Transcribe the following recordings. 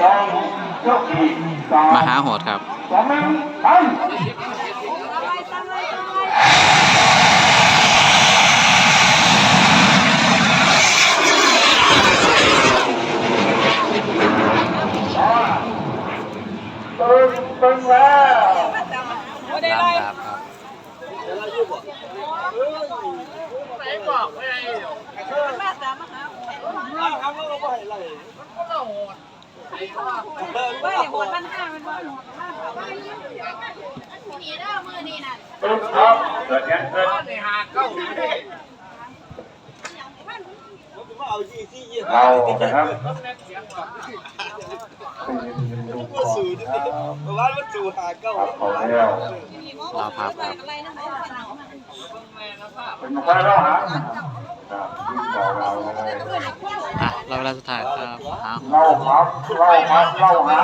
สองยกที่สามมหาโหดครับสองหนึ่งไปตึงตึงแล้วลำดับครับไม่ โหดมันห้ามันว่าโหดมากนี่เด้อมือนี่น่ะตึงครับเกิดยังเกิดเรานะครับว่ามันจูหาเก้าครับขอแล้วรอพับครับอะไรนะหมอเป็นมาแล้วฮะ ครับที่ต่อเราเลยอะรอเวลาสุดท้ายครับหาเล่าครับเล่าครับเล่าฮะ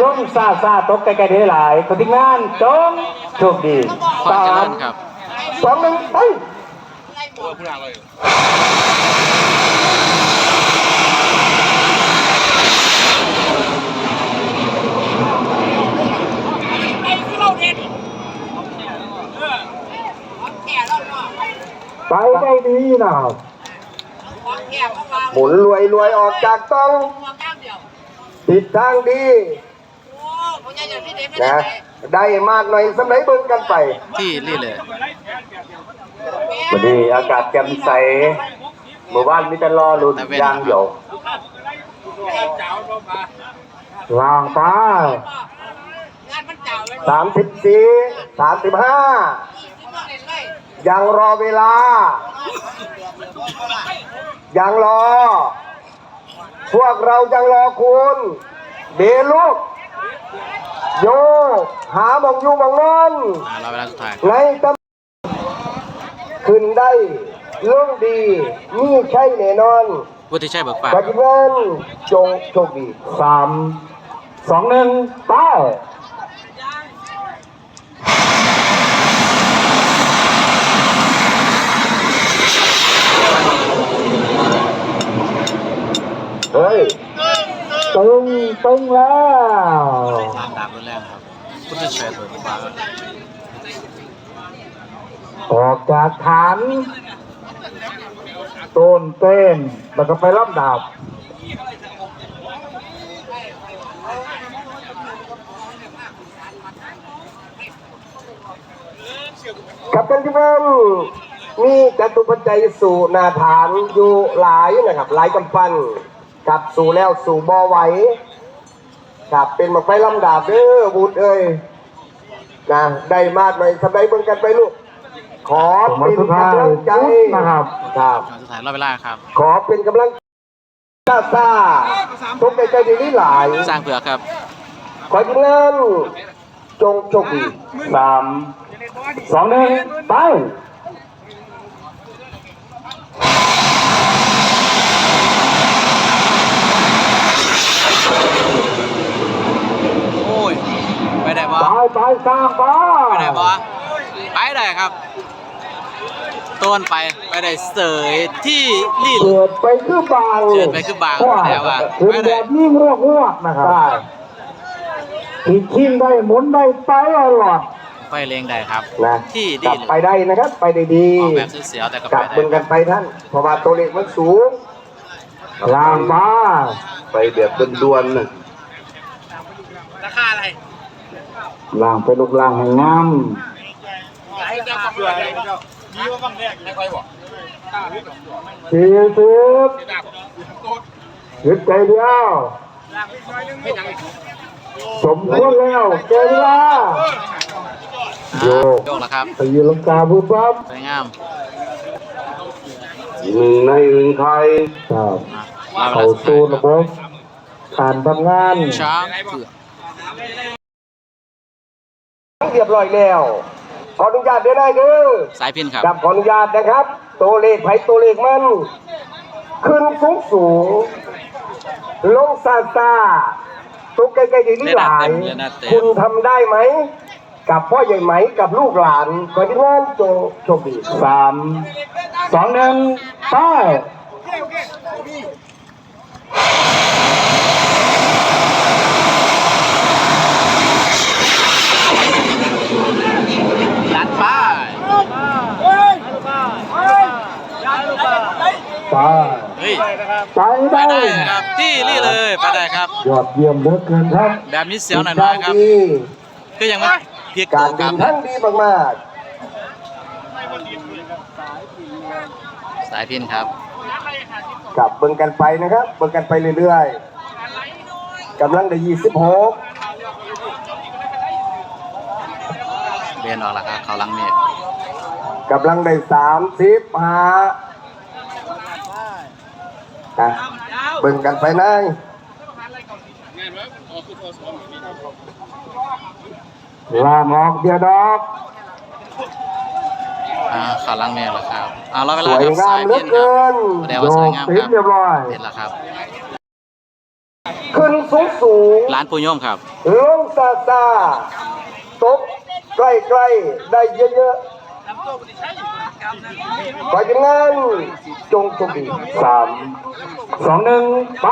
ล้มซาซาตกไกลๆได้หลายคนที่งานจงโชคดีพอสาเจริมญครับสองหนึ่งไป ไปได้ดีนะหมุนรวยรวยออกจากต้องติดทางดีนะได้มากหน่อยสมัยเบิ่งกันไป ที่นี่เลยวันนี้อากาศแจ่มใสเมื่อวานมีแต่รอลุ้นยางเดียวล่างฟ้าสามสิบสี่สามสิบห้า ยังรอเวลา ยังรอ พวกเรายังรอคุณ เบลูก โยกหาหมองอยู่หมองนอนอะรอเวลาสุดท้ายในตำขึ้นได้เรื่องดีนี่ใช่แน่นอนวุฒิชัยเบิกฟ้าปัจจุบันจงโชคดีสามสองหนึ่งไป ตึงตึงแล้วลำดับรุนแรงครับวุฒิชัยเบิกฟ้าออกจากฐานต้นเต้นแล้วก็ไปลำดับครับท่านผู้ชมมีจตุปัจจัยสู่นาฐานอยู่หลายนะครับ หลายกำปั้น กับสู่แล้วสู่บ่อไหวครับเป็นมาไฟลำดาบเด้อบุตรเอ้ยนะได้มากหน่อยสบายเบิ่งกันไปลูก ขอเป็นกำลังใจนะครับครับช่วงสุดท้ายรอเวลาครับ ขอเป็นกำลังซาซาทุกใจใจดีนี่หลาย สร้างเผือกครับ ขอให้ทุกท่านจงโชคดีสามสองหนึ่งไป โอ้ย ไปได้ บ่ไปไปสร้างไปไปได้บ่ไปได้ครับ ต้นไปไปได้เสยที่นี่เกิดไปคือบางเกิดไปคือบางว่าแต่ว่าถึงแบบนี้เรียกวกนะครับได้ขีดชิงได้หมุนได้ไปตลอดไปเลงได้ครับนะที่กดีลับเลยไปได้นะครับ ไปได้ดีออกแบบเสียวๆแต่ก็กไปลับได้เบิ่งกันไปท่านเพราะว่าตัวเลขมันสูงล่างมาไปแบบด่วนๆนะราคาอะไร ล่างไปลูกล่างให้งามให้เจ้าของอะไรเจ้ามีว่าบางแรกไม่ค่อยบอกสี่สิบยึดใจเดียวให้ยังสมควรแล้วเจอเวลาโยอะกโยกแล้วครับตีลังกาบุบบับสวยงามหนึ่งในหนึ่งใครครับอะรอเวเข้าลาสุดสู่ท้ายระบบการทำงานช้าง เผือกเรียบร้อยแล้ว ขออนุญาตได้ได้เด้อสายพินครับกับขออนุญาตนะครับ ตัวเลขไผตัวเลขมัน ขึ้นสูงสูงลงซาซาตัวใกล้ๆดีนี่หลายเดือนหน้าเต็มคุณทำได้ไหม กับพ่อใหญ่ไหมกับลูกหลานขอที่งานจงโชคดีสามสองหนึ่งไป ครับที่นี่เลยไปได้ครับ ยอดเยี่ยมเหลือเกินครับแบบนี้เสียวหน่อยๆครับ ดีก็ยังไม่เพียกการตัวคเดิรับนทางดีมากสายพินครับ ๆกับเบิ่งกันไปนะครับเบิ่งกันไปเรื่อยๆกำลังได้ยี่สิบหกเรียนออกแล้วครับ เขาลังเมฆกำลังได้สามสิบห้า อะเบิ่งกันไปนั่งลางออกเดียวดอกอ่าเขาลังเมฆแล้วครับอ่ารอเวสลาวยครับงาสามยเหลืพิอนคเกิรับนแสดงว่าสวยงามครับเรียบร้อย เห็นแล้วครับ ขึ้นสูงสูงร้านปูย่อมครับ ลงซาซาตกใกล้ๆ ได้เยอะๆ ไปกันงานจงโชคดีสามสองหนึ่งไป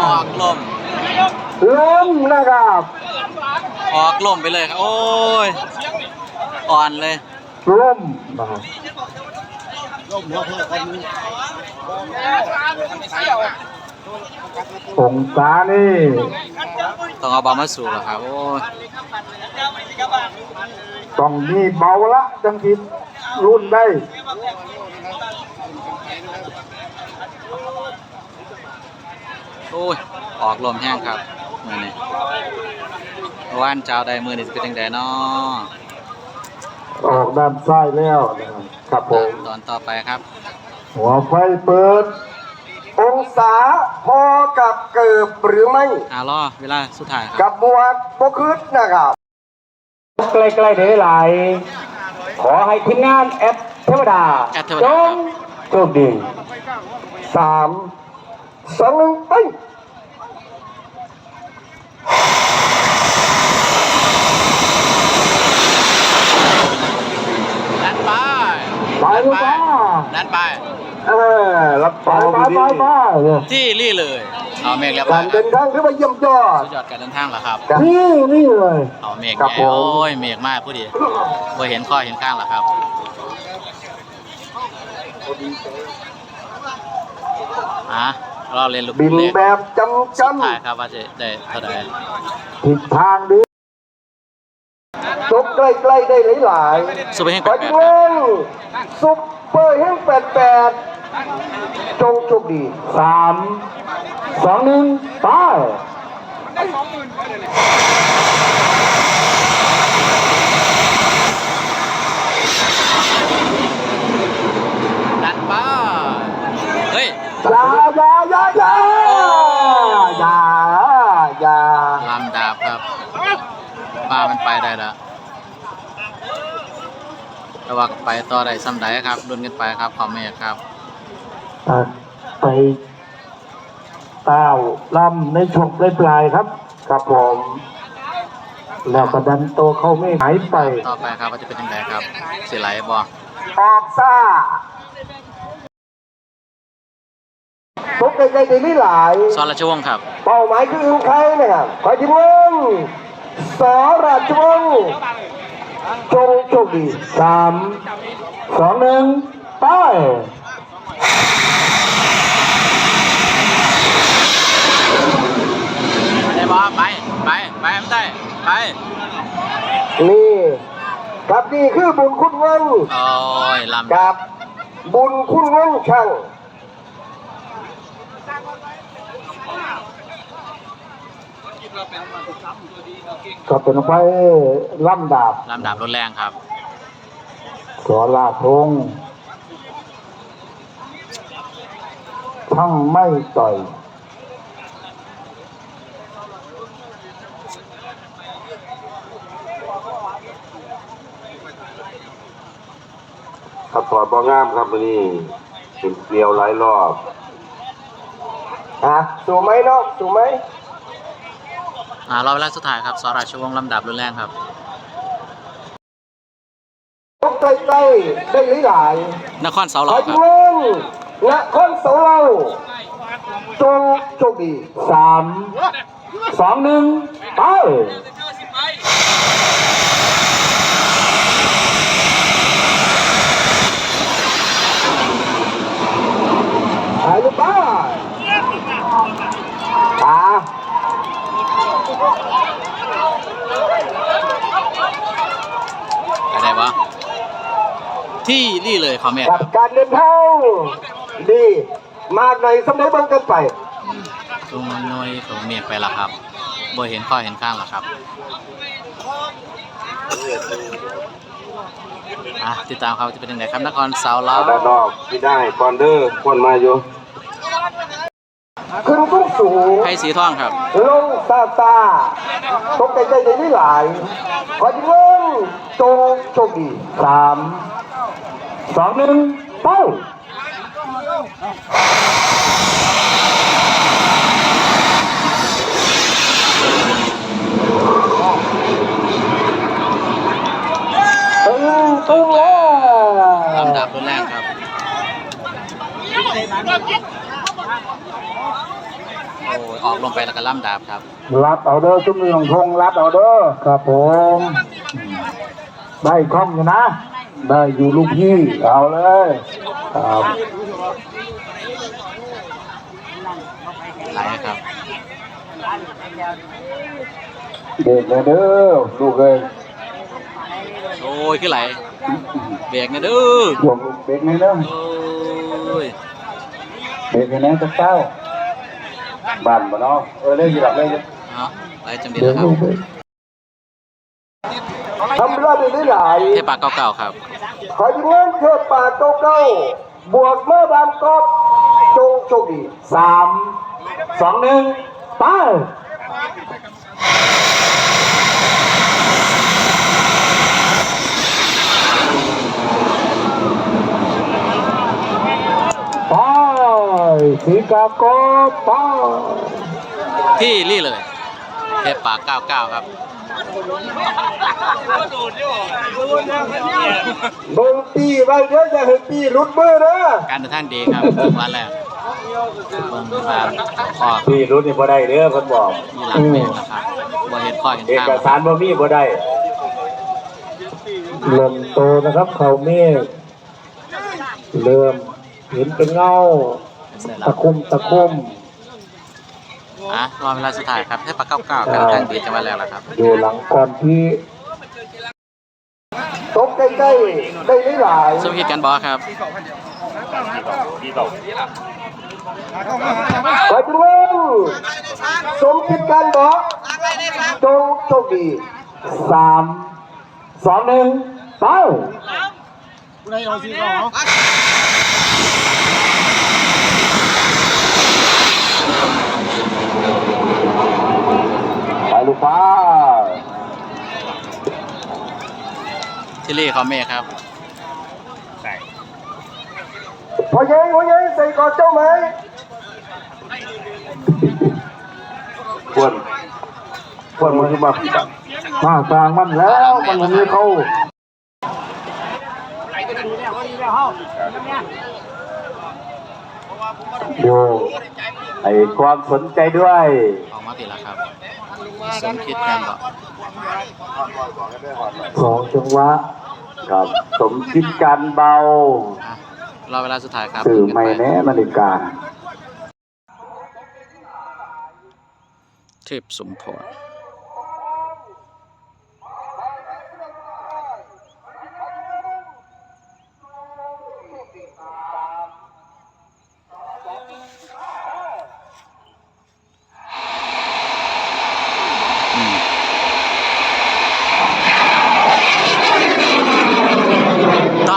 ออกลม ล้มนะครับออกลมไปเลยครับ โอ้ย อ่อนเลยล้มนะครับอ งศานี่ต้องเอาบอลมาสู่แล้วครับโอ้ยต้องมีเบาละจังสิรุ่นได้โอ้ย ออกลมแห้งครับมือนี้ว่านเจ้าใดมือนี้จะเป็นยังไงเนาะออกด้านซ้ายแล้วนะครับครับผมตอนต่อไปครับ หัวไฟเปิด องศาพอกับเกิบหรือไม่ อ่ารอเวลาสุดท้ายครับกับหมวดบคืดนะครับ ใกล้ๆเดี๋ยวไหลขอให้ทีมงานแอปเทวดาแอปเทวดาครับโชคดีสามสองหนึ่งไปดันไป ไปลูกป้าดันไป เออรับไปไปไปไปที่รี่เลย เอาเมฆเรียบร้กาอยรคเดิรับนทางถือว่าเยี่ยมยอดสุดยอดการเดินทางแล้วครับ นี่นี่เลย เอาเมฆครับไงผม โอ้ยเมฆมากผู้ดีบ่เห็นข้อเห็นข้างแล้วครับอะเราเรียนลูกบินเล็กแบบจำจสุดท้ายครับว่าจะได้เท่าไหร่ำทิศทางดีจบใกล้ๆได้หลายๆสุภาพแห่งขแปอดจแปดงครับซุป เปิดแห้งแปดแปดจงโชคดีสามสองหนึ่งไป ดันไปเฮ้ย อย่าอย่าอย่าอย่าอย่าอย่า ลำดาบครับป้ามันไปได้แล้ว แต่ว่าไปต่อได้ซ้ำใดครับดุนกันไปครับขอเมฆครับอะไปเต้าล่ำในช่วงปลายปลายๆครับครับผมแล้วก็ดันโตเข้าไม่หายไป ต่อไปครับว่าจะเป็นยังไงครับสิไหลบอออกซ่าทุกใกล้ๆได้ไม่หลายซอนราชวงศ์ครับ เป้าหมายคืออื่นใครนะครับขอจิมงสอราชวงศ์ จงโชคดีสามสองหนึ่งไปได้บอไป ไป ไปไม่ได้ไปนี่ครับนี่คือบุญคุณเงินโอ้ยลำกับบุญคุณเงินช่างก็ เป็นไฟล่ำดาบลำดาบรถแรงครับ สอลาทงทั้งไม่ต่อยครับถอดบองามครับวันนี้เป็นเกลียวหลายรอบ อะ สูไหมเนาะสูไหม อ่ารอเวลาสุดท้ายครับซอราชวงศ์ลำดับรถแรงครับยกใกล้ๆได้หลายนครเสาหๆลขออคจรับงงนครเสาเราจงโชคดีสามสองหนึ่งไปหายหรือเปล่าขา อะไรวะ ที่นี่เลยคอมเมนต์กับการเดินทางดีมากในสมัยเบิ่งกันไปตรงน้อยตรงเมียนไปและครับบ่เห็นข้อเห็นข้างหรอครับอะติดตามเขาจะเป็นยังไงครับนครสาวล้อด้านนอกที่ได้ก่อนเด้อคนมาอยู่ขึ้นสูงสูงไพ่สีทองครับ ลงซาซาตกใจใจใจนี่หลายขอจิ้งเงินจงโชคดีสาม สองหนึ่งไปตึงตึงแล้วลำดับรุนแรงครับโอ้ยออกลงไปแล้วก็ล่ำดาบครับ รับเอาเด้อซุ้มเรืองทงรับเอาเด้อครับผม ได้คล่องอยู่นะ ได้อยู่ลูกพี่เอาเลยครับไหลครับเด็กเลยเด้อลูกเลยโอ้ยขึ้นไหลเบรกนะเด้อหยวกลูกเด็กในเริ่มโอ้ยเด็กในนั้นจะเต้าบ้านบ่เนาะเออเล่นอยู่หลับเล่นอยู่เอาไหลจำดีเด็แล้วครับกลูกเลย ทำเรื่องได้หลายเทปปากเก่าๆครับขอยิ้มเงินเทิดป่าเก้าเก้าบวกเมื่อบางกอบจงโชคดีสามสองหนึ่งไปไปสีกาโกไปที่นี่เลยเทปปาก99ครับ เบิ่งปีไว้เด้ออย่าให้ปีหลุดมือเด้อการเดินดีครับถึงวันแล้วเบิ่งมาข้อพี่รู้นี่บ่ได้เด้อเพิ่นบอกมีหลังเบรกนะครับบ่เห็นข้อเห็นเอข้างกสารบ่มีบ่ได้เริ่มโตนะครับเขาเมฆเริ่มเห็นเป็นเงาตะคุ่มตะคุ่ม อะรอเวลาสุดท้ายครับเทปปาก99การเดินทางดีจะมาแล้วล่ะครับอยู่หลังก่อนที่ตกใกล้ๆได้หลายสมคิดกันบอครับขอยิ้มเงินสมคิดการบอกจงโชคดีสามสองหนึ่งไป ไปลูกฟ้าทิลลี่คอมเมฆครับพอใหญ่พอใหญ่ใส่กอดเจ้าไหมควรควรมันคือมาผิดอะมากลางมันแล้วมันบ่มีเขาอยู่ไอ้ความสนใจด้วย ออกมาติดแล้วครับ สมคิดกันบอสองจังหวะครับ สมคิดการเบาอะรอเวลาสุดท้ายครับสื่อลุ้นกันไม่ไปแน่นาฬิกาเทพสมพร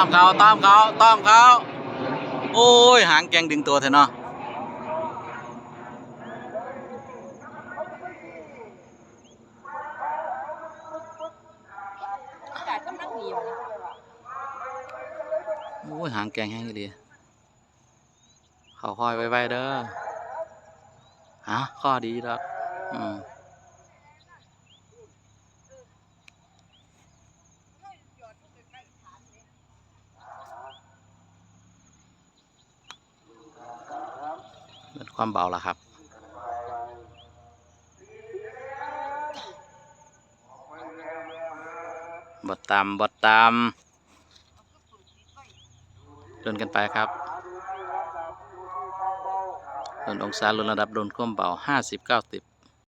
มเขาต้อมเขาต้อมเขาโอ้ย หางแกงดึงตัวเถอะเนาะอากาศกำลังดีอยู่นะโอ้ย หางแกงแห้งดีเขาคอยไว้ๆเด้อฮะข้อดีแล้วอืม ความเบาละครับบดตามบดตามเดินกันไปครับโดนองศาลดระดับโดนความเบาห้าสิบเก้าสิบ